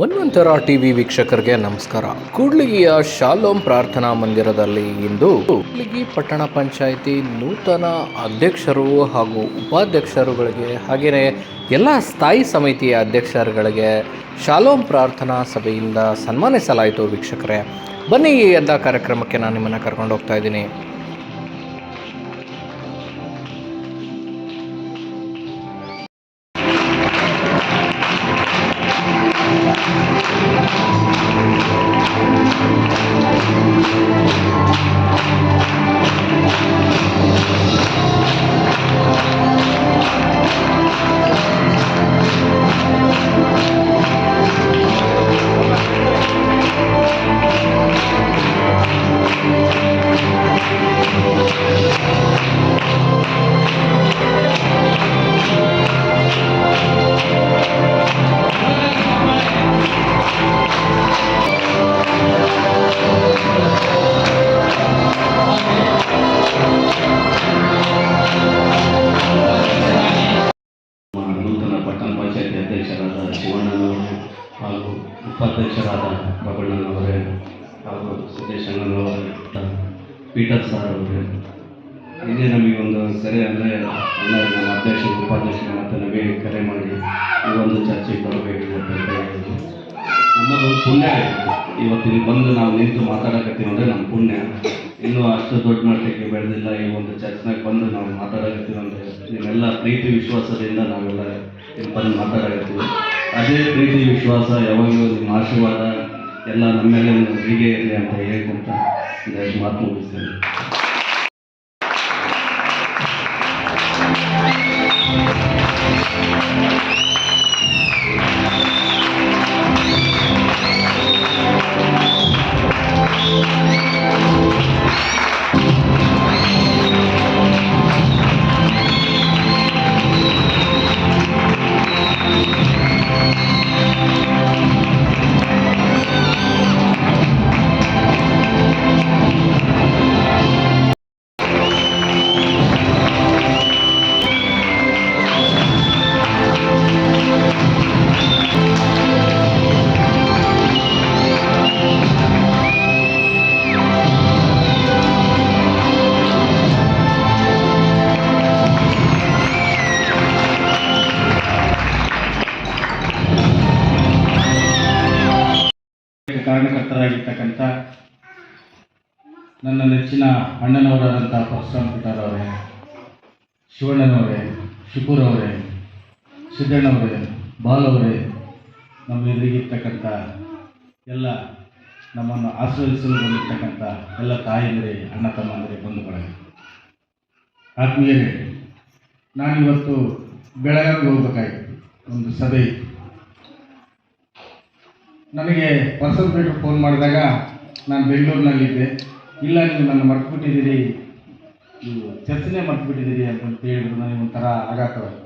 ಮನ್ವಂತರ TV ವೀಕ್ಷಕರಿಗೆ ನಮಸ್ಕಾರ. ಕೂಡ್ಲಿಗಿಯ shalom ಪ್ರಾರ್ಥನಾ ಮಂದಿರದಲ್ಲಿ ಇಂದು ಕೂಡ್ಲಿಗಿ ಪಟ್ಟಣ ಪಂಚಾಯಿತಿ ನೂತನ ಅಧ್ಯಕ್ಷರು ಹಾಗೂ ಉಪಾಧ್ಯಕ್ಷರುಗಳಿಗೆ ಹಾಗೆಯೇ ಎಲ್ಲ ಸ್ಥಾಯಿ ಸಮಿತಿಯ ಅಧ್ಯಕ್ಷರುಗಳಿಗೆ ಶಾಲೋಮ್ ಪ್ರಾರ್ಥನಾ ಸಭೆಯಿಂದ ಸನ್ಮಾನಿಸಲಾಯಿತು ವೀಕ್ಷಕರೇ. ಬನ್ನಿ ಈ ಎಲ್ಲ ಕಾರ್ಯಕ್ರಮಕ್ಕೆ ನಾನು ನಿಮ್ಮನ್ನು ಕರ್ಕೊಂಡು ಹೋಗ್ತಾ ಇದ್ದೀನಿ. ನಮ್ಮ ಇದೇ ನಮಗೆ ಒಂದು ಕರೆ ಅಂದರೆ ಎಲ್ಲ ನಮ್ಮ ಅಧ್ಯಕ್ಷರು, ಉಪಾಧ್ಯಕ್ಷರು ಮತ್ತು ನಮಗೆ ಕರೆ ಮಾಡಿ ಈ ಒಂದು ಚರ್ಚೆಗೆ ಬರಬೇಕು ಅಂತ ಹೇಳಿದ್ರು ನಮ್ಮದು ಪುಣ್ಯ ಇವತ್ತು ಇಲ್ಲಿ ಬಂದು ನಾವು ನಿಂತು ಮಾತಾಡಕತ್ತೀವಿ ಅಂದರೆ ನಮ್ಮ ಪುಣ್ಯ. ಇನ್ನೂ ಅಷ್ಟು ದೊಡ್ಡ ಮಟ್ಟಕ್ಕೆ ಬೆಳೆದಿಲ್ಲ ಈ ಒಂದು ಚರ್ಚ್ನಾಗ ಬಂದು ನಾವು ಮಾತಾಡಕತ್ತೀವಿ ಅಂದರೆ ನಿಮ್ಮೆಲ್ಲ ಪ್ರೀತಿ ವಿಶ್ವಾಸದಿಂದ ನಾವೆಲ್ಲ ಇಲ್ಲಿ ಬಂದು ಮಾತಾಡಕತ್ತೀವಿ. ಅದೇ ಪ್ರೀತಿ ವಿಶ್ವಾಸ, ಯಾವಾಗಲೂ ನಿಮ್ಮ ಆಶೀರ್ವಾದ ಎಲ್ಲ ನಮ್ಮ ಮೇಲೆ ಹೀಗೆ ಇರಲಿ ಅಂತ ಹೇಳ್ಕೊಂತ ಮಾತು ಮುಗಿಸ್ತೇನೆ. ಕಾರಣಕರ್ತರಾಗಿರ್ತಕ್ಕಂಥ ನನ್ನ ನೆಚ್ಚಿನ ಅಣ್ಣನವರಾದಂಥ ಪರಶುರಾಮ್ ಅವರೇ, ಶಿವಣ್ಣನವರೇ ಶುಕೂರ್ ಅವರೇ ಸಿದ್ದಣ್ಣವರೇ ಬಾಲ್ ಅವರೇ ನಮ್ಮ ಎದುರಿಗಿರ್ತಕ್ಕಂಥ ಎಲ್ಲ ನಮ್ಮನ್ನು ಆಶ್ರಯಿಸಲು ಬಂದಿರ್ತಕ್ಕಂಥ ಎಲ್ಲ ತಾಯಂದಿರೇ, ಅಣ್ಣ ತಮ್ಮಂದಿರೇ, ಬಂಧುಗಳೇ. ಆತ್ಮೀಯರೇ, ನಾನಿವತ್ತು ಬೆಳಗಾವಿಗೆ ಹೋಗ್ಬೇಕಾಗಿತ್ತು ಒಂದು ಸಭೆ ಇತ್ತು. ನನಗೆ ಪರ್ಸನ್ ಪೇಟ್ರ್ ಫೋನ್ ಮಾಡಿದಾಗ ನಾನು ಬೆಂಗಳೂರಿನಲ್ಲಿದ್ದೆ. ಇಲ್ಲ, ನೀವು ನನ್ನ ನೀವು ಚರ್ಚನೆ ಮರ್ತ್ಬಿಟ್ಟಿದ್ದೀರಿ ಅಂತ ಹೇಳಿದ್ರು. ನನಗೆ ಒಂಥರ ಆಘಾತವಾಯಿತು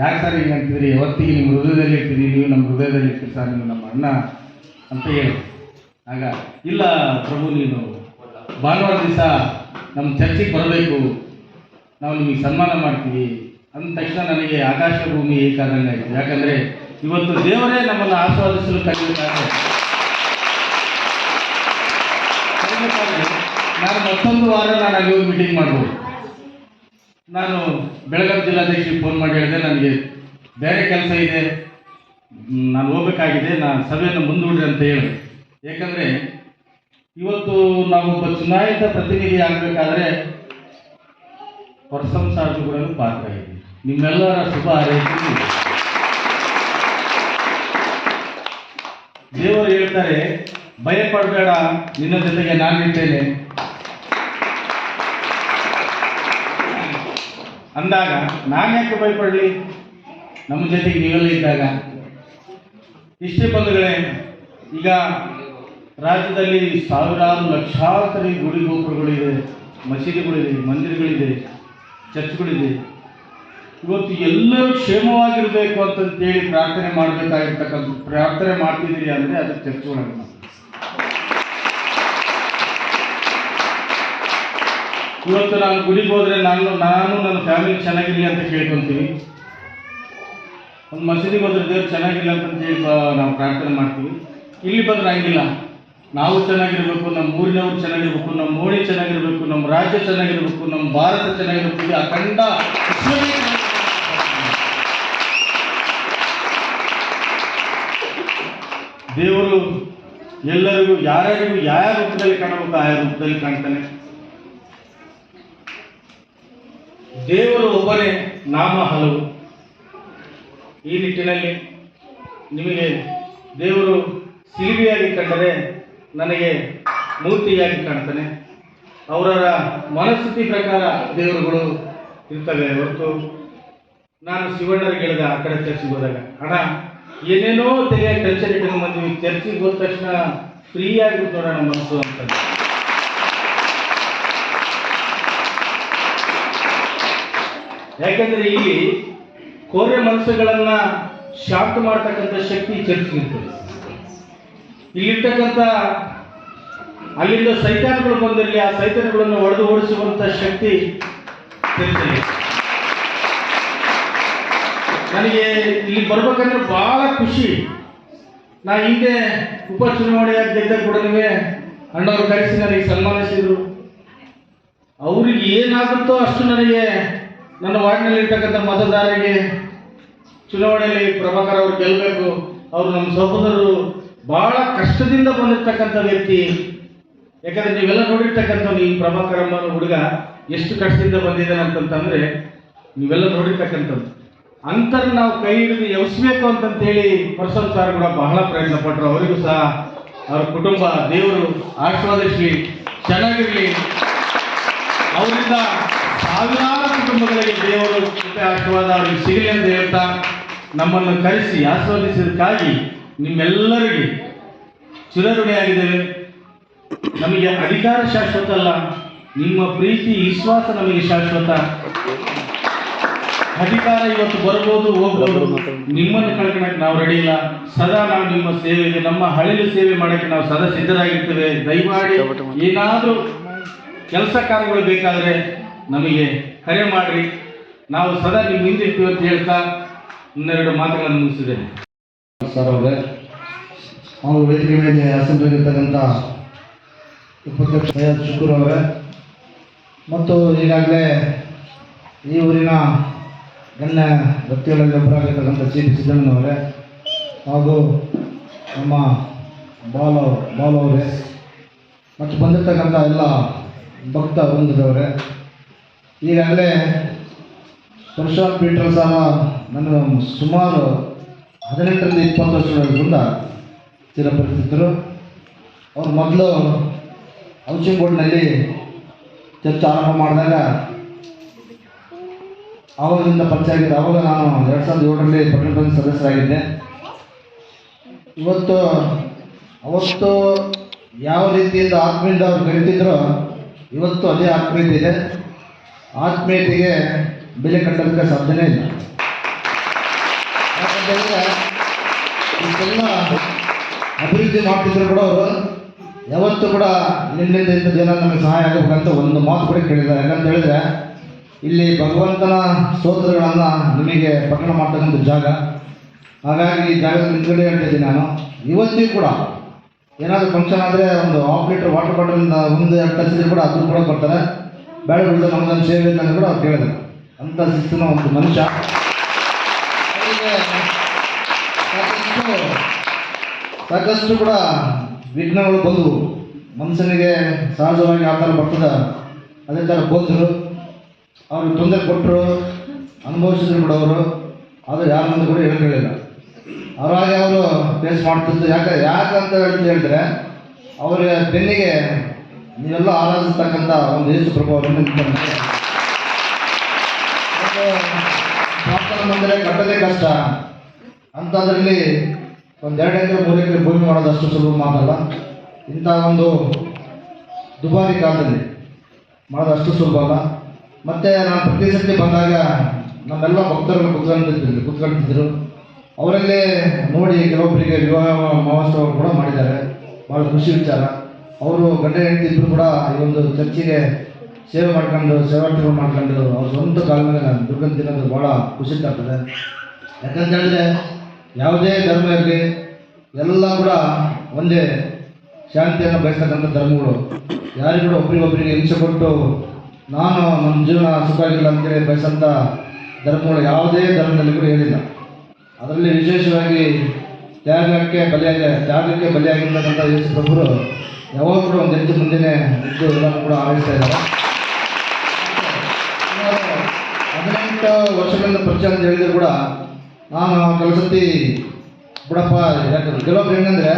ಯಾಕೆ ಸರ್ ಹಿಂಗೆ ಅಂತಿದ್ರಿ? ಯಾವತ್ತಿಗೆ ನಿಮ್ಮ ಹೃದಯದಲ್ಲಿ ಇರ್ತೀರಿ? ನೀವು ನಮ್ಮ ಹೃದಯದಲ್ಲಿ ಇರ್ತೀರಿ ಸರ್, ನೀವು ನಮ್ಮ ಅಣ್ಣ ಅಂತ ಹೇಳಿ. ಆಗ, ಇಲ್ಲ ಪ್ರಭು, ನೀನು ಭಾನುವಾರ ದಿವಸ ನಮ್ಮ ಚರ್ಚಿಗೆ ಬರಬೇಕು. ನಾವು ನಿಮಗೆ ಸನ್ಮಾನ ಮಾಡ್ತೀವಿ. ಅಂದ ತಕ್ಷಣ ನನಗೆ ಆಕಾಶ ಭೂಮಿ ಏಕಾದಂಗೆ ಆಯಿತು. ಯಾಕಂದರೆ ಇವತ್ತು ದೇವರೇ ನಮ್ಮನ್ನು ಆಸ್ವಾದಿಸಲು ಕಲಿಯುತ್ತಾರೆ ನಾನು ಮತ್ತೊಂದು ವಾರ ನಾನು ಅಲ್ಲಿ ಹೋಗಿ ಮೀಟಿಂಗ್ ಮಾಡ್ಬೋದು. ನಾನು ಬೆಳಗಾವಿ ಜಿಲ್ಲಾಧ್ಯಕ್ಷರಿಗೆ ಫೋನ್ ಮಾಡಿ ಹೇಳಿದೆ, ನನಗೆ ಬೇರೆ ಕೆಲಸ ಇದೆ. ನಾನು ಹೋಗಬೇಕಾಗಿದೆ, ನಾನು ಸಭೆಯನ್ನು ಮುಂದೂಡ್ರಿ ಅಂತ ಹೇಳಿದೆ ಏಕೆಂದರೆ ಇವತ್ತು ನಾವೊಬ್ಬ ಚುನಾಯಿತ ಪ್ರತಿನಿಧಿ ಆಗಬೇಕಾದ್ರೆ ಪ್ರಶಂಸಾರ್ಜುಗಳನ್ನು ಪಾತ್ರ ಇದೆ. ನಿಮ್ಮೆಲ್ಲರ ಶುಭ ಹಾರೈಕೆ ದೇವರು ಹೇಳ್ತಾರೆ ಭಯ ಪಡಬೇಡ ನಿನ್ನ ಜೊತೆಗೆ ನಾನಿರ್ತೇನೆ ಅಂದಾಗ, ನಾನು ಯಾಕೆ ಭಯಪಡಲಿ? ನಮ್ಮ ಜೊತೆಗೆ ನೀವೆಲ್ಲ ಇದ್ದಾಗ. ಇಷ್ಟೇ ಬಂಧುಗಳೇ, ಈಗ ರಾಜ್ಯದಲ್ಲಿ ಸಾವಿರಾರು ಲಕ್ಷಾಂತರ ಗುಡಿ ಗೋಪುರಗಳಿದೆ, ಮಸೀದಿಗಳಿದೆ, ಮಂದಿರಗಳಿದೆ, ಚರ್ಚ್ಗಳಿದೆ. ಇವತ್ತು ಎಲ್ಲರೂ ಕ್ಷೇಮವಾಗಿರಬೇಕು ಅಂತಂತೇಳಿ ಪ್ರಾರ್ಥನೆ ಮಾಡಬೇಕಾಗಿರ್ತಕ್ಕಂಥ ಪ್ರಾರ್ಥನೆ ಮಾಡ್ತಿದ್ದೀರಿ ಅಂದರೆ ಅದು ಚರ್ಚ್ಗಳನ್ನು ಇವತ್ತು ನಾನು ಗುಡಿಗೆ ಹೋದ್ರೆ ನಾನು ನಾನು ನನ್ನ ಫ್ಯಾಮಿಲಿ ಚೆನ್ನಾಗಿರಲಿ ಅಂತ ಕೇಳ್ಕೊಂತೀವಿ. ಒಂದು ಮಸೀದಿಗೆ ಹೋದ್ರೆ ದೇವ್ರು ಚೆನ್ನಾಗಿಲ್ಲ ಅಂತ ಹೇಳಿ ನಾವು ಪ್ರಾರ್ಥನೆ ಮಾಡ್ತೀವಿ. ಇಲ್ಲಿ ಬಂದ್ರೆ ಹಂಗಿಲ್ಲ. ನಾವು ಚೆನ್ನಾಗಿರ್ಬೇಕು, ನಮ್ಮ ಊರಿನವ್ರು ಚೆನ್ನಾಗಿರ್ಬೇಕು, ನಮ್ಮ ಮೋಡಿ ಚೆನ್ನಾಗಿರ್ಬೇಕು, ನಮ್ಮ ರಾಜ್ಯ ಚೆನ್ನಾಗಿರ್ಬೇಕು, ನಮ್ಮ ಭಾರತ ಚೆನ್ನಾಗಿರಬೇಕು ಅಖಂಡ ವಿಶ್ವವೇ ಚೆನ್ನಾಗಿರ್ಬೇಕು. ದೇವರು ಎಲ್ಲರಿಗೂ ಯಾರ್ಯಾರಿಗೂ ಯಾವ ರೂಪದಲ್ಲಿ ಕಾಣಬೇಕು ಆಯಾ ರೂಪದಲ್ಲಿ ಕಾಣ್ತಾನೆ. ದೇವರು ಒಬ್ಬನೇ ನಾಮ ಹಲವು. ಈ ನಿಟ್ಟಿನಲ್ಲಿ ನಿಮಗೆ ದೇವರು ಸಿಲಿಬಿಯಾಗಿ ಕಂಡರೆ ನನಗೆ ಮೂರ್ತಿಯಾಗಿ ಕಾಣ್ತಾನೆ. ಅವರವರ ಮನಸ್ಥಿತಿ ಪ್ರಕಾರ ದೇವರುಗಳು ಇರ್ತವೆ ಹೊರತು ನಾನು ಶಿವಣ್ಣರಿಗೆ ಹೇಳಿದೆ ಆ ಕಡೆ ಚರ್ಚೆಗೆ ಹೋದಾಗ, ಅಣ್ಣ ಏನೇನೋ ತೆಗೆಯ ಟೆನ್ಷನ್ ಇಟ್ಕೊಂಡು ಬಂದ್ವಿ. ಚರ್ಚಿಗೆ ಹೋದ ತಕ್ಷಣ ಫ್ರೀ ಆಗಿಬಿಟ್ಟು ನೋಡೋಣ ಮನಸ್ಸು ಅಂತ ಯಾಕಂದ್ರೆ ಇಲ್ಲಿ ಕೋರೆ ಮನಸ್ಸುಗಳನ್ನ ಶಾಂತ ಮಾಡ್ತಕ್ಕಂಥ ಶಕ್ತಿ ಚರ್ಚಿಗಿರ್ತದೆ ಇಲ್ಲಿರ್ತಕ್ಕಂಥ ಅಲ್ಲಿಂದ ಸೈತಾನಗಳು ಬಂದಿರಲಿ, ಆ ಸೈತಾನಗಳನ್ನು ಒಡೆದು ಓಡಿಸುವಂತ ಶಕ್ತಿ ಚರ್ಚಿಗೆ ನನಗೆ ಇಲ್ಲಿ ಬರ್ಬೇಕಂದ್ರೆ ಬಹಳ ಖುಷಿ. ನಾ ಹಿಂದೆ ಉಪ ಚುನಾವಣೆಯಾಗಿ ಕೂಡ ನೀವೇ ಅಣ್ಣವರು ಕರೆಸಿ ನನಗೆ ಸನ್ಮಾನಿಸಿದ್ರು. ಅವ್ರಿಗೆ ಏನಾಗುತ್ತೋ ಅಷ್ಟು ನನಗೆ ನನ್ನ ವಾರ್ಡ್ನಲ್ಲಿರ್ತಕ್ಕಂಥ ಮತದಾರರಿಗೆ ಚುನಾವಣೆಯಲ್ಲಿ ಪ್ರಭಾಕರ್ ಅವರು ಗೆಲ್ಲಬೇಕು. ಅವರು ನಮ್ಮ ಸಹೋದರರು ಬಹಳ ಕಷ್ಟದಿಂದ ಬಂದಿರ್ತಕ್ಕಂಥ ವ್ಯಕ್ತಿ. ಯಾಕಂದ್ರೆ ನೀವೆಲ್ಲ ನೋಡಿರ್ತಕ್ಕಂಥ ಈ ಪ್ರಭಾಕರ್ ಅನ್ನೋ ಹುಡುಗ ಎಷ್ಟು ಕಷ್ಟದಿಂದ ಬಂದಿದ್ದಾನೆ ಅಂತಂತಂದ್ರೆ ನೀವೆಲ್ಲ ನೋಡಿರ್ತಕ್ಕಂಥದ್ದು ಅಂತರ ನಾವು ಕೈ ಹಿಡಿದು ಎವಸ್ಬೇಕು ಅಂತಂತೇಳಿ ಪರ್ಸನ್ ಸರ್ ಕೂಡ ಬಹಳ ಪ್ರಯತ್ನ ಪಟ್ಟರು ಅವರಿಗೂ ಸಹ ಅವ್ರ ಕುಟುಂಬ, ದೇವರು ಆಶೀರ್ವಾದಿಸಲಿ ಚೆನ್ನಾಗಿರಲಿ. ಅವರಿಂದ ಸಾವಿರಾರು ಕುಟುಂಬಗಳಿಗೆ ದೇವರು ಕೃಪೆ, ಆಶೀರ್ವಾದ ಅವರಿಗೆ ಸಿಗಲಿ ಅಂತ ಹೇಳ್ತಾ ನಮ್ಮನ್ನು ಕರೆಸಿ ಆಸ್ವಾದಿಸಿದಕ್ಕಾಗಿ ನಿಮ್ಮೆಲ್ಲರಿಗೆ ಚಿರಋಣಿಯಾಗಿದ್ದೇವೆ. ನಮಗೆ ಅಧಿಕಾರ ಶಾಶ್ವತ ಅಲ್ಲ, ನಿಮ್ಮ ಪ್ರೀತಿ, ವಿಶ್ವಾಸ ನಮಗೆ ಶಾಶ್ವತ. ಅಧಿಕಾರ ಇವತ್ತು ಬರ್ಬೋದು ಹೋಗ್ಬೋದು. ನಿಮ್ಮನ್ನು ಕಳ್ಕೊಳಕ್ಕೆ ನಾವು ರೆಡಿ ಇಲ್ಲ. ಸದಾ ನಾವು ನಿಮ್ಮ ಸೇವೆಗೆ ನಮ್ಮ ಹಳ್ಳಿ ಸೇವೆ ಮಾಡಕ್ಕೆ ನಾವು ಸದಾ ಸಿದ್ಧರಾಗಿರ್ತೇವೆ. ದಯಮಾಡಿ ಏನಾದರೂ ಕೆಲಸ ಕಾರ್ಯಗಳು ಬೇಕಾದರೆ ನಮಗೆ ಕರೆ ಮಾಡ್ರಿ. ನಾವು ಸದಾ ನಿಮ್ಮ ಹಿಂದೆ ಇರ್ತೀವಿ ಅಂತ ಹೇಳ್ತಾ ಇನ್ನೆರಡು ಮಾತುಗಳನ್ನು ಮುಗಿಸಿದ್ದೇನೆ. ಸರ್ ಅವರೇ ವೇದಿಕೆ ಮೇಲೆ ಅಸೆಂಬ್ಲಿಗಿರ್ತಕ್ಕಂಥ ಉಪಾಧ್ಯಕ್ಷ ಸೈಯದ್ ಶುಕೂರ್ ಅವರೇ ಮತ್ತು ಈಗಾಗಲೇ ಈ ಊರಿನ ಗಣ್ಯ ವ್ಯಕ್ತಿಗಳಲ್ಲಿ ಒಬ್ಬರಾಗಿರ್ತಕ್ಕಂಥ ಸಿ ಪಿ ಸಿದ್ದಣ್ಣನವರೇ ಹಾಗೂ ನಮ್ಮ ಬಾಲ, ಬಾಲು ಅವರೇ ಮತ್ತು ಬಂದಿರ್ತಕ್ಕಂಥ ಎಲ್ಲ ಭಕ್ತ ವೃಂದದವರೇ, ಈಗಾಗಲೇ ಪರಶುರಾಮ್ ಪೀಟರ್ ಸಹ ನನ್ನ ಸುಮಾರು ಹದಿನೆಂಟರಿಂದ ಇಪ್ಪತ್ತು ವರ್ಷಗಳಿಂದ ಸ್ಥಿರಪಡಿಸಿದ್ದರು. ಅವ್ರು ಮೊದಲು ಹೌಸಿಂಗ್ ಬೋರ್ಡ್ನಲ್ಲಿ ಚರ್ಚೆ ಆರಂಭ ಮಾಡಿದಾಗ ಆವಾಗಿಂದ ಪರಿಚಯ ಆಗಿದೆ ಆವಾಗ ನಾನು ಎರಡು ಸಾವಿರದ ಏಳರಲ್ಲಿ ಪಟ್ಟಣ ಪಂಚಾಯತ್ ಸದಸ್ಯರಾಗಿದ್ದೆ. ಇವತ್ತು, ಅವತ್ತು ಯಾವ ರೀತಿಯಿಂದ ಆತ್ಮೀಯದಿಂದ ಅವ್ರು ಕರಿತಿದ್ರೋ ಇವತ್ತು ಅದೇ ಆತ್ಮೀಯತೆ ಇದೆ. ಆತ್ಮೀಯತೆಗೆ ಬೆಲೆ ಕಟ್ಟೋದಕ್ಕೆ ಸಾಧ್ಯನೇ ಇಲ್ಲ. ಯಾಕಂತಂದರೆ ಇಷ್ಟೆಲ್ಲ ಅಭಿವೃದ್ಧಿ ಮಾಡ್ತಿದ್ರು ಕೂಡ ಅವರು. ಯಾವತ್ತೂ ಕೂಡ ನಿನ್ನಿಂದ ಇಂಥ ಜನ ನಮಗೆ ಸಹಾಯ ಆಗಬೇಕಂತ ಒಂದು ಮಾತು ಕೂಡ ಕೇಳಿದ್ದಾರೆ. ಯಾಕಂತ ಹೇಳಿದ್ರೆ ಇಲ್ಲಿ ಭಗವಂತನ ಸ್ತೋತ್ರಗಳನ್ನು ನಿಮಗೆ ಪಠಣ ಮಾಡ್ತಕ್ಕಂಥ ಜಾಗ. ಹಾಗಾಗಿ ಈ ಜಾಗದ ನಿಂತ್ಕೊಂಡೇ ಹೇಳ್ತಿದ್ದೀನಿ ನಾನು. ಇವತ್ತಿಗೂ ಕೂಡ ಏನಾದರೂ ಫಂಕ್ಷನ್ ಆದರೆ ಒಂದು ಹಾಫ್ ಲೀಟ್ರ್ ವಾಟರ್ ಬಾಟಲಿಂದ ಒಂದು ಎರಡು ಕಸಿದ್ರು ಕೂಡ ಅದನ್ನು ಕೂಡ ಕೊಡ್ತಾರೆ ಬೇಡ ಬಿಡು ನಮ್ಮದೊಂದು ಸೇವೆ ಅಂತ ಕೂಡ ಅವ್ರು ಕೇಳಿದ್ರು. ಅಂಥ ಶಿಸ್ತಿನ ಒಂದು ಮನುಷ್ಯ. ಸಾಕಷ್ಟು ಕೂಡ ವಿಘ್ನಗಳು ಬಂದವು. ಮನುಷ್ಯನಿಗೆ ಸಹಜವಾಗಿ ಆ ಥರ ಬರ್ತದೆ. ಅದೇ ಥರ ಬಂದರು ಅವ್ರಿಗೆ ತೊಂದರೆ ಕೊಟ್ಟರು ಅನುಭವಿಸಿದ್ರು ಅವರು ಆದರೆ ಯಾರ ಮುಂದೆ ಕೂಡ ಹೇಳ್ಕೊಳ್ಳಿಲ್ಲ. ಅವರಾಗಿ ಅವರು ಫೇಸ್ ಮಾಡ್ತಿದ್ದು ಯಾಕೆ ಯಾಕೆ ಅಂತ ಹೇಳಿದ್ರೆ ಅವರ ಬೆನ್ನಿಗೆ ನೀವೆಲ್ಲ ಆರಾಧಿಸ್ತಕ್ಕಂಥ ಒಂದು ಯೇಸು ಪ್ರಭು ಅವರನ್ನು ಪ್ರಾರ್ಥನಾ ಮಂದಿರ ಕಟ್ಟೋದೇ ಕಷ್ಟ. ಅಂಥದ್ರಲ್ಲಿ ಒಂದು ಎರಡು ಎಕರೆ, ಮೂರು ಎಕರೆ ಭೂಮಿ ಮಾಡೋದು ಅಷ್ಟು ಸುಲಭ ಮಾತಲ್ಲ ಇಂಥ ಒಂದು ದುಬಾರಿ ಕಾಲದಲ್ಲಿ ಮಾಡೋದು ಅಷ್ಟು ಸುಲಭ ಅಲ್ಲ. ಮತ್ತು ನಾನು ಪ್ರತಿ ಬಂದಾಗ ನಮ್ಮೆಲ್ಲ ಭಕ್ತರುಗಳು ಕುತ್ಕೊಂಡಿರ್ತಿದ್ರು ಕುತ್ಕೊಂಡಿದ್ರು. ಅವರಲ್ಲೇ ನೋಡಿ ಕೆಲವೊಬ್ಬರಿಗೆ ವಿವಾಹ ಮಹೋತ್ಸವ ಕೂಡ ಮಾಡಿದ್ದಾರೆ. ಭಾಳ ಖುಷಿ ವಿಚಾರ. ಅವರು ಗಂಡ ಹೆಂಡತಿ ಕೂಡ ಈ ಒಂದು ಚರ್ಚಿಗೆ ಸೇವೆ ಮಾಡ್ಕೊಂಡು ಸೇವಾರ್ಥಿಗಳು ಮಾಡ್ಕೊಂಡು ಅವ್ರ ಸ್ವಂತ ಕಾಲ ಮೇಲೆ ದುರ್ಗಂತ ತಿನ್ನೋದು ಭಾಳ ಖುಷಿ ತರ್ತದೆ ಯಾಕಂತ ಹೇಳಿದ್ರೆ ಯಾವುದೇ ಧರ್ಮ ಇರಲಿ, ಎಲ್ಲ ಕೂಡ ಒಂದೇ ಶಾಂತಿಯನ್ನು ಬಯಸ್ತಕ್ಕಂಥ ಧರ್ಮಗಳು. ಯಾರಿಗೂ ಕೂಡ ಒಬ್ರಿಗೊಬ್ಬರಿಗೆ ಹಿಂಸೆ ಕೊಟ್ಟು ನಾನು ನಮ್ಮ ಜೀವನ ಸುಖವಾಗಿಲ್ಲ ಅಂತೇಳಿ ಬಯಸಂಥ ಧರ್ಮಗಳು ಯಾವುದೇ ಧರ್ಮದಲ್ಲಿ ಕೂಡ ಹೇಳಿಲ್ಲ ಅದರಲ್ಲಿ ವಿಶೇಷವಾಗಿ ತ್ಯಾಗಕ್ಕೆ ಬಲಿಯಾಗಿ, ತ್ಯಾಗಕ್ಕೆ ಬಲಿಯಾಗಿರ್ತಕ್ಕಂಥ ಯೇಸು ಪ್ರಭುರು ಯಾವಾಗ ಒಂದು ಹೆಚ್ಚು ಮುಂದೆನೇ ಇದ್ದು ಎಲ್ಲರೂ ಕೂಡ ಆರೈಸ್ತಾ ಇದ್ದಾರೆ. ಹದಿನೆಂಟು ವರ್ಷಗಳಿಂದ ಪರಿಚಯ ಅಂತ ಹೇಳಿದ್ರು ಕೂಡ ನಾನು ಕೆಲವು ಸತಿ ಬಿಡಪ್ಪ ಯಾಕಂದ್ರೆ ಕೆಲವೊಬ್ರು ಏನಂದರೆ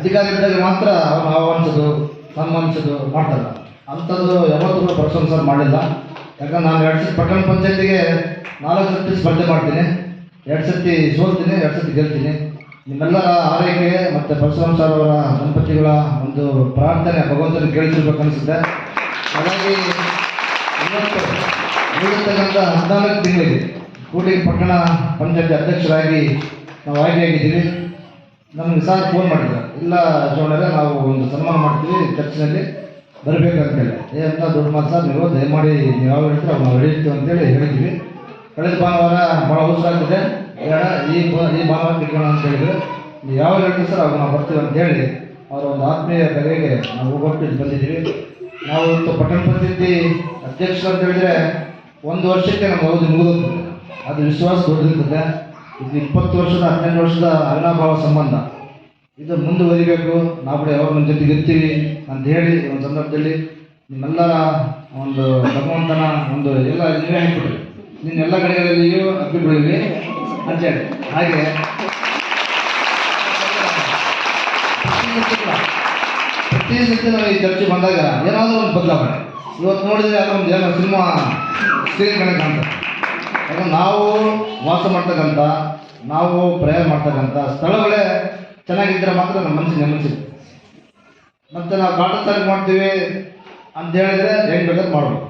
ಅಧಿಕಾರ ಇದ್ದಾಗ ಮಾತ್ರ ಅವನು ಆಹ್ವಾನಿಸೋದು, ಸನ್ಮಾನಿಸೋದು ಮಾಡ್ತಾರೆ. ಅಂಥದ್ದು ಯಾವತ್ತೂ ಪರ್ಸನ್ ಸರ್ ಮಾಡಿಲ್ಲ. ಯಾಕಂದ್ರೆ ನಾನು ಎರಡು ಸತಿ ಪಟ್ಟಣ ಪಂಚಾಯತಿಗೆ ನಾಲ್ಕು ಸತಿ ಸ್ಪರ್ಧೆ ಮಾಡ್ತೀನಿ. ಎರಡು ಸತಿ ಸೋಲ್ತೀನಿ, ಎರಡು ಸತಿ ಗೆಲ್ತೀನಿ. ನಿಮ್ಮೆಲ್ಲರ ಆರೈಕೆ ಮತ್ತು ಪರಶುರಾಮ್ ಸರ್ ಅವರ ದಂಪತಿಗಳ ಒಂದು ಪ್ರಾರ್ಥನೆ ಭಗವಂತನ ಕೇಳಿಸಿರ್ಬೇಕು ಹಾಗಾಗಿ ಇವತ್ತು ಹದಿನಾಲ್ಕು ತಿಂಗಳಿಗೆ ಕೂಡಿ ಪಟ್ಟಣ ಪಂಚಾಯತಿ ಅಧ್ಯಕ್ಷರಾಗಿ ನಾವು ಆಯ್ಕೆಯಾಗಿದ್ದೀವಿ ನಮಗೆ ಸರ್ ಫೋನ್ ಮಾಡಿದ್ರು ಇಲ್ಲ ಶಿವಣ್ಣರೇ, ನಾವು ಒಂದು ಸನ್ಮಾನ ಮಾಡ್ತೀವಿ ಚರ್ಚಿನಲ್ಲಿ. ಬರಬೇಕಂತೇಳಿ. ಅಂತ ದೊಡ್ಡ ಮಾತು ಸರ್ ನೀವು ದಯಮಾಡಿ ನೀವು ಯಾವ ಹೇಳ್ತೀರೋ ಅವ್ನು ಹಿಡಿತೀವಿ ಅಂತೇಳಿ ಹೇಳಿದ್ವಿ. ಕಳೆದ ಭಾನುವಾರ ಭಾಳ ಅವಸರಾಗ್ತಿದೆ ಬೇಡ ಈ ಈ ಭಾನುವಾರ ತಿಳ್ಕೊಳ್ಳೋಣ ಅಂತ ಹೇಳಿದ್ರು. ನೀವು ಯಾವಾಗ ಹೇಳ್ತೀವಿ ಸರ್ ಅವಾಗ ನಾವು ಬರ್ತೀವಿ ಅಂತೇಳಿ ಅವರ ಒಂದು ಆತ್ಮೀಯ ಕರೆಗೆ ನಾವು ಒಟ್ಟು ಬಂದಿದ್ದೀವಿ. ನಾವು ಇವತ್ತು ಪಟ್ಟಣ ಪಂಚಾಯತಿ ಅಧ್ಯಕ್ಷರು ಅಂತ ಹೇಳಿದ್ರೆ ಒಂದು ವರ್ಷಕ್ಕೆ ನಮ್ಮ ಅವಧಿ ಮುಗಿದೋಗ್ತದೆ. ಅದು ವಿಶ್ವಾಸ ದೊಡ್ಡದಿರ್ತದೆ. ಇದು ಇಪ್ಪತ್ತು ವರ್ಷದ, ಹದಿನೆಂಟು ವರ್ಷದ ಅವಿನಾಭಾವ ಸಂಬಂಧ. ಇದು ಮುಂದುವರಿಬೇಕು. ನಾವು ಕೂಡ ಯಾವಾಗ ನಮ್ಮ ಜೊತೆಗೆ ಇರ್ತೀವಿ ಅಂತ ಹೇಳಿ ಒಂದು ಸಂದರ್ಭದಲ್ಲಿ ನಿಮ್ಮೆಲ್ಲರ ಒಂದು ಭಗವಂತನ ಒಂದು ಎಲ್ಲ ನೀವೇ ಹಾಕಿಬಿಡ್ರಿ ನಿನ್ನ ಎಲ್ಲ ಕಡೆಗಳಲ್ಲಿಯೂ ಅಪ್ಪಿ ಅಂತ ಅಂತೇಳಿ ಹಾಗೆ. ಪ್ರತಿ ಸತಿ ಕೂಡ ನಾವು ಈ ಚರ್ಚೆ ಬಂದಾಗ ಏನಾದರೂ ಒಂದು ಬದಲಾವಣೆ. ಇವತ್ತು ನೋಡಿದರೆ ಅದು ಒಂದು ಏನೋ ಸಿನಿಮಾ ಸ್ಕ್ರೀನ್ ಕಣೆ ಕಾಣ್ತದೆ. ಯಾಕಂದ್ರೆ ನಾವು ವಾಸ ಮಾಡ್ತಕ್ಕಂಥ, ನಾವು ಪ್ರಯಾಣ ಮಾಡ್ತಕ್ಕಂಥ ಸ್ಥಳಗಳೇ ಚೆನ್ನಾಗಿದ್ದರೆ ಮಾತ್ರ ನಮ್ಮ ಮನಸ್ಸಿಗೆ ನೆಮ್ಮದಿ ಮತ್ತು ನಾವು ಕಾಟಸ್ತಾನ ಮಾಡ್ತೀವಿ ಅಂತ ಹೇಳಿದ್ರೆ ಹೆಂಗೆ ಬೇಕಾದ್ರೆ ಮಾಡ್ಬೋದು.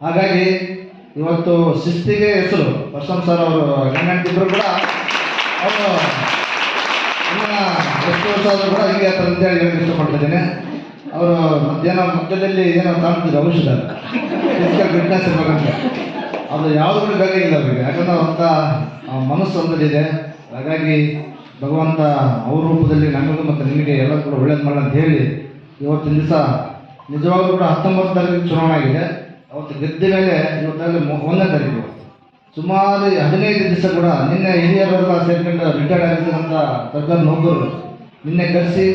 ಹಾಗಾಗಿ ಇವತ್ತು ಶಿಸ್ತಿಗೆ ಹೆಸರು ಪ್ರಶಾಂತ್ ಸರ್ ಅವರು ಹೆಂಗಂತಿದ್ರು ಕೂಡ ಅವರು ಎಷ್ಟು ವರ್ಷ ಆದರೂ ಕೂಡ ಹಿಂಗೆ ಅಂತ ಅಂತೇಳಿ ಹೇಳಕ್ಕೆ ಇಷ್ಟಪಡ್ತಿದ್ದೇನೆ ಅವರು ಮಧ್ಯಾಹ್ನ ಮಧ್ಯದಲ್ಲಿ ಏನೋ ಕಾಣ್ತಿದ್ರು ಔಷಧ ಫಿಸಿಕಲ್ ಫಿಟ್ನೆಸ್ ಇರ್ಬೇಕಂತ. ಅದು ಯಾವುದೂ ಬೇಕಾಗಿಲ್ಲ ಅವರಿಗೆ. ಯಾಕಂದ್ರೆ ಅಂತ ಮನಸ್ಸು ಒಂದಿದೆ ಹಾಗಾಗಿ ಭಗವಂತ ಅವ್ರ ರೂಪದಲ್ಲಿ ನಮಗೂ ಮತ್ತು ನಿಮಗೆ ಎಲ್ಲ ಕೂಡ ಒಳ್ಳೇದು ಮಾಡಿ ಅಂತ ಹೇಳಿ ಇವತ್ತಿನ ದಿವಸ ನಿಜವಾಗ್ಲೂ ಕೂಡ ಹತ್ತೊಂಬತ್ತು ತಾರೀಕು ಚುನಾವಣೆ ಆಗಿದೆ. ಅವತ್ತು ಗೆದ್ದ ಮೇಲೆ ಇವತ್ತಲ್ಲಿ ಮೊ- ಒಂದನೇ ತಾರೀಕು ಸುಮಾರು ಹದಿನೈದು ದಿವಸ ಕೂಡ ನಿನ್ನೆ ಹಿರಿಯರೆಲ್ಲ ಸೇರ್ಕೊಂಡು ರಿಟೈರ್ಡ್ ಆಗಿರ್ತಕ್ಕಂಥ ಸರ್ಕಾರಿ ನೌಕರರು ನಿನ್ನೆ ಕರೆಸಿ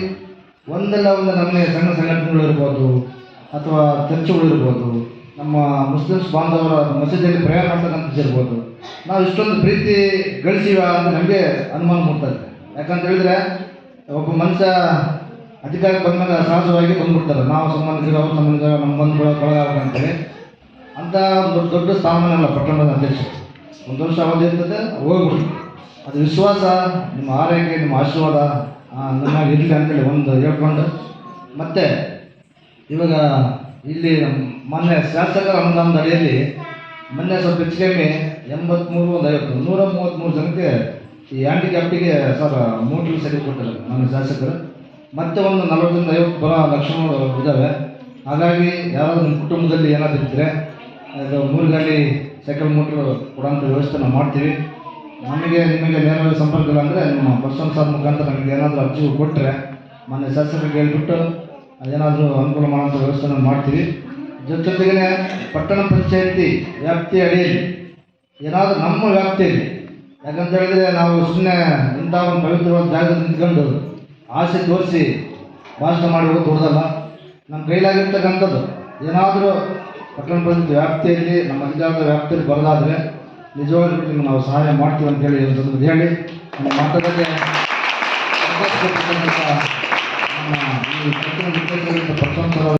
ಒಂದಲ್ಲ ಒಂದು ನಮ್ಮ ಸಣ್ಣ ಸಂಘಟನೆಗಳು ಇರ್ಬೋದು ಅಥವಾ ಚರ್ಚ್ಗಳು ಇರ್ಬೋದು, ನಮ್ಮ ಮುಸ್ಲಿಮ್ಸ್ ಬಾಂಧವರ ಮಸೀದಿಯಲ್ಲಿ ಪ್ರಯಾಣ ಮಾಡ್ತಕ್ಕಂಥದ್ದು ಇರ್ಬೋದು. ನಾವು ಇಷ್ಟೊಂದು ಪ್ರೀತಿ ಗಳಿಸಿವ ಅಂತ ನಮಗೆ ಅನುಮಾನ ಮೂಡ್ತದೆ ಯಾಕಂತ ಹೇಳಿದ್ರೆ, ಒಬ್ಬ ಮನುಷ್ಯ ಅಧಿಕಾರಕ್ಕೆ ಬಂದಾಗ ಸಹಜವಾಗಿ ಬಂದ್ಬಿಡ್ತಾರೆ. ನಾವು ಸಂಬಂಧಿಸಿರೋ ಅವ್ರ ಸಂಬಂಧಿಸಿರೋ ನಮ್ಮ ಬಂಧುಗಳ ಅಂತೇಳಿ. ಅಂತ ಒಂದು ದೊಡ್ಡ ದೊಡ್ಡ ಸ್ಥಾನಮಾನ ಅಲ್ಲ ಪಟ್ಟಣದ ಅಧ್ಯಕ್ಷ ಒಂದು ವರ್ಷ ಅವಧಿ ಇರ್ತದೆ ಹೋಗ್ಬಿಡ್ತು ಅದು ವಿಶ್ವಾಸ, ನಿಮ್ಮ ಆರೈಕೆ, ನಿಮ್ಮ ಆಶೀರ್ವಾದ ನನ್ನ ಇರಲಿ ಅಂತೇಳಿ ಒಂದು ಹೇಳ್ಕೊಂಡು, ಮತ್ತೆ ಇವಾಗ ಇಲ್ಲಿ ಮೊನ್ನೆ ಶಾಸಕರ ಅನುದಾನದ ಅಡಿಯಲ್ಲಿ ಮೊನ್ನೆ ಸ್ವಲ್ಪ ಹೆಚ್ಚು ಕಮ್ಮಿ ಎಂಬತ್ತ್ಮೂರು ಒಂದು ಐವತ್ತು, ನೂರ ಮೂವತ್ತ್ಮೂರು ಜನಕ್ಕೆ ಈ ಹ್ಯಾಂಡಿಕ್ಯಾಪ್ಟಿಗೆ ಸರ್ ಮೋಟ್ರ್ ಸರಿ ಕೊಟ್ಟಿದ್ದಾರೆ ನಮ್ಮ ಶಾಸಕರು. ಮತ್ತೆ ಒಂದು ನಲವತ್ತರಿಂದ ಐವತ್ತು ಬರ ಲಕ್ಷಣಗಳು ಇದ್ದಾವೆ ಹಾಗಾಗಿ ಯಾರಾದರೂ ನಿಮ್ಮ ಕುಟುಂಬದಲ್ಲಿ ಏನಾದರೂ ಇದ್ದರೆ ಅದು ಮೂರು ಗಾಡಿ ಸೈಕಲ್ ಮೋಟ್ರು ಕೊಡೋಂಥ ವ್ಯವಸ್ಥೆ ನಾವು ಮಾಡ್ತೀವಿ. ನಮಗೆ, ನಿಮಗೆ ನೇರವಾಗಿ ಸಂಪರ್ಕ ಇಲ್ಲ ಅಂದರೆ ನಿಮ್ಮ ಪರ್ಸನ್ ಸಾರ್ ಮುಖಾಂತರ ನಮಗೆ ಏನಾದರೂ ಅರ್ಜಿ ಕೊಟ್ಟರೆ ಮೊನ್ನೆ ಶಾಸಕರಿಗೆ ಹೇಳ್ಬಿಟ್ಟು ಅದೇನಾದರೂ ಅನುಕೂಲ ಮಾಡೋಂಥ ವ್ಯವಸ್ಥೆ ನಾವು ಮಾಡ್ತೀವಿ. ಜೊತೆ ಜೊತೆಗೇ ಪಟ್ಟಣ ಪಂಚಾಯಿತಿ ವ್ಯಾಪ್ತಿ ಅಡಿಯಲ್ಲಿ, ಏನಾದರೂ ನಮ್ಮ ವ್ಯಾಪ್ತಿಯಲ್ಲಿ ಯಾಕಂತ ಹೇಳಿದ್ರೆ ನಾವು ಸುಮ್ಮನೆ ಇಂಥ ಒಂದು ಪವಿತ್ರವಾದ ಜಾಗದಲ್ಲಿ ನಿಂತ್ಕೊಂಡು ಆಸೆ ತೋರಿಸಿ ಭಾಷಣ ಮಾಡಿ ಹೋಗೋದು ದೊಡ್ಡದಲ್ಲ. ನಮ್ಮ ಕೈಲಾಗಿರ್ತಕ್ಕಂಥದ್ದು. ಏನಾದರೂ ಪಟ್ಟಣ ಪಂಚಾಯತ್ ವ್ಯಾಪ್ತಿಯಲ್ಲಿ, ನಮ್ಮ ಅಧಿಕಾರದ ವ್ಯಾಪ್ತಿಯಲ್ಲಿ ಬರೋದಾದರೆ ನಿಜವಾಗ್ಲೂ ನಿಮ್ಗೆ ನಾವು ಸಹಾಯ ಮಾಡ್ತೀವಿ ಅಂತ ಹೇಳಿ ಅಂತಂದು ಹೇಳಿ. ನಮ್ಮ ಮಾತುಕತೆ ನಮ್ಮ ಈ ಪಟ್ಟಣ